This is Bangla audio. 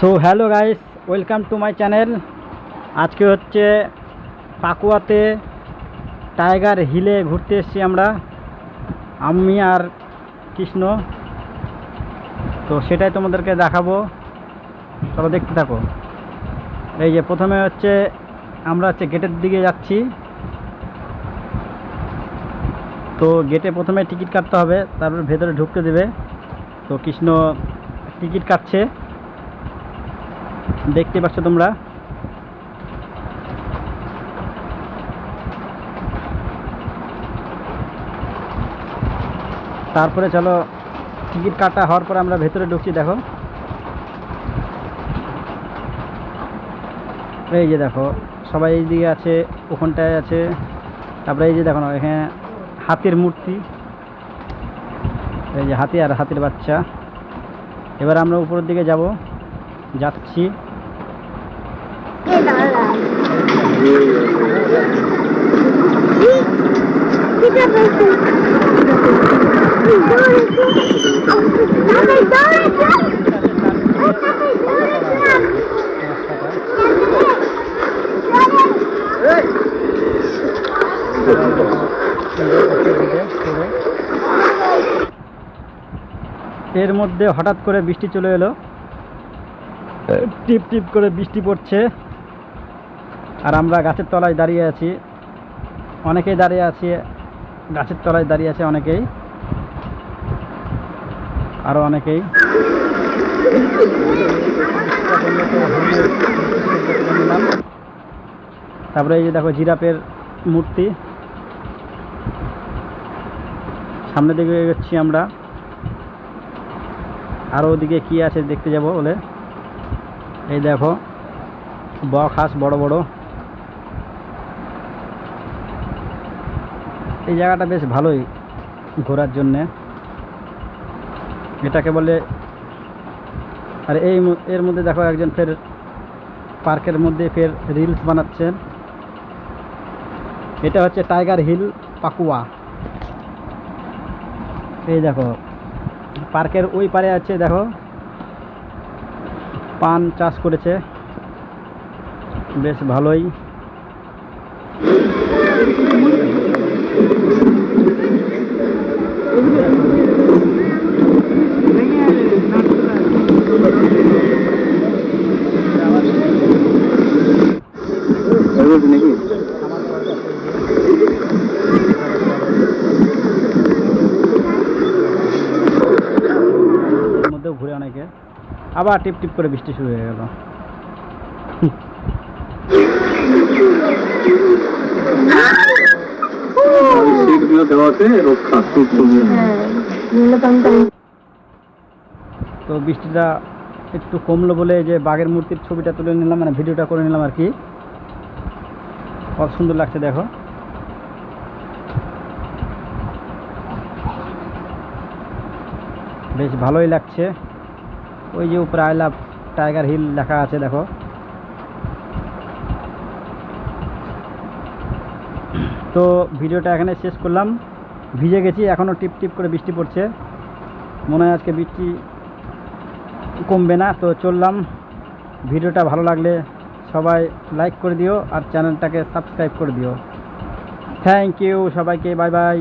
So hello guys welcome to my channel আজকে হচ্ছে পাকুয়াতে টাইগার হিলে ঘুরতে এসেছি আমরা। আমি আর কৃষ্ণ। তো সেটাই তোমাদেরকে দেখাবো। চলো দেখতে থাকো। এই যে প্রথমে হচ্ছে আমরা হচ্ছে গেটের দিকে যাচ্ছি। তো গেটে প্রথমে টিকিট কাটতে হবে, তারপর ভেতরে ঢুকতে দেবে। তো কৃষ্ণ টিকিট কাটছে। দেখতে পাচ্ছ তোমরা? তারপরে চলো, টিকিট কাটা হওয়ার পরে আমরা ভেতরে ঢুকছি, দেখো। এই যে দেখো, সবাই এই দিকে আছে, ওখানটায় আছে। তারপরে এই যে দেখো না, এখানে হাতির মূর্তি। এই যে হাতি আর হাতির বাচ্চা। এবার আমরা উপরের দিকে যাব। যাচ্ছি। এর মধ্যে হঠাৎ করে বৃষ্টি চলে এলো। টিপ টিপ করে বৃষ্টি পড়ছে। আর আমরা গাছের তলায় দাঁড়িয়ে আছি। অনেকেই দাঁড়িয়ে আছি, গাছের তলায় দাঁড়িয়ে আছে অনেকেই। আরও অনেকেই। তারপরে এই যে দেখো জিরাপের মূর্তি। সামনের দিকে এগোচ্ছি আমরা। আরও ওদিকে কি আছে দেখতে যাব বলে। এই দেখো, বক হাঁস বড় বড়। এই জায়গাটা বেশ ভালোই ঘোরার জন্যে। এটাকে বলে, আর এই এর মধ্যে দেখো একজন ফের পার্কের মধ্যে ফের রিলস বানাচ্ছেন। এটা হচ্ছে টাইগার হিল পাকুয়া। এই দেখো, পার্কের ওই পারে আছে, দেখো। পান চাষ করেছে। বেশ ভালোই। আবার টিপ টিপ করে বৃষ্টি শুরু হয়ে গেল। তো বৃষ্টিটা একটু কমলো বলে যে বাঘের মূর্তির ছবিটা তুলে নিলাম মানে ভিডিওটা করে নিলাম আর কি। কত সুন্দর লাগছে দেখো। বেশ ভালোই লাগছে। ওই যে উপরে আই লাভ টাইগার হিল লেখা আছে, দেখো। তো ভিডিওটা এখানে শেষ করলাম। ভিজে গেছি এখনও টিপ টিপ করে বৃষ্টি পড়ছে। মনে হয় আজকে বৃষ্টি কমবে না, তো চললাম। ভিডিওটা ভালো লাগলে সবাই লাইক করে দিও আর চ্যানেলটাকে সাবস্ক্রাইব করে দিও। থ্যাংক ইউ সবাইকে, বাই বাই।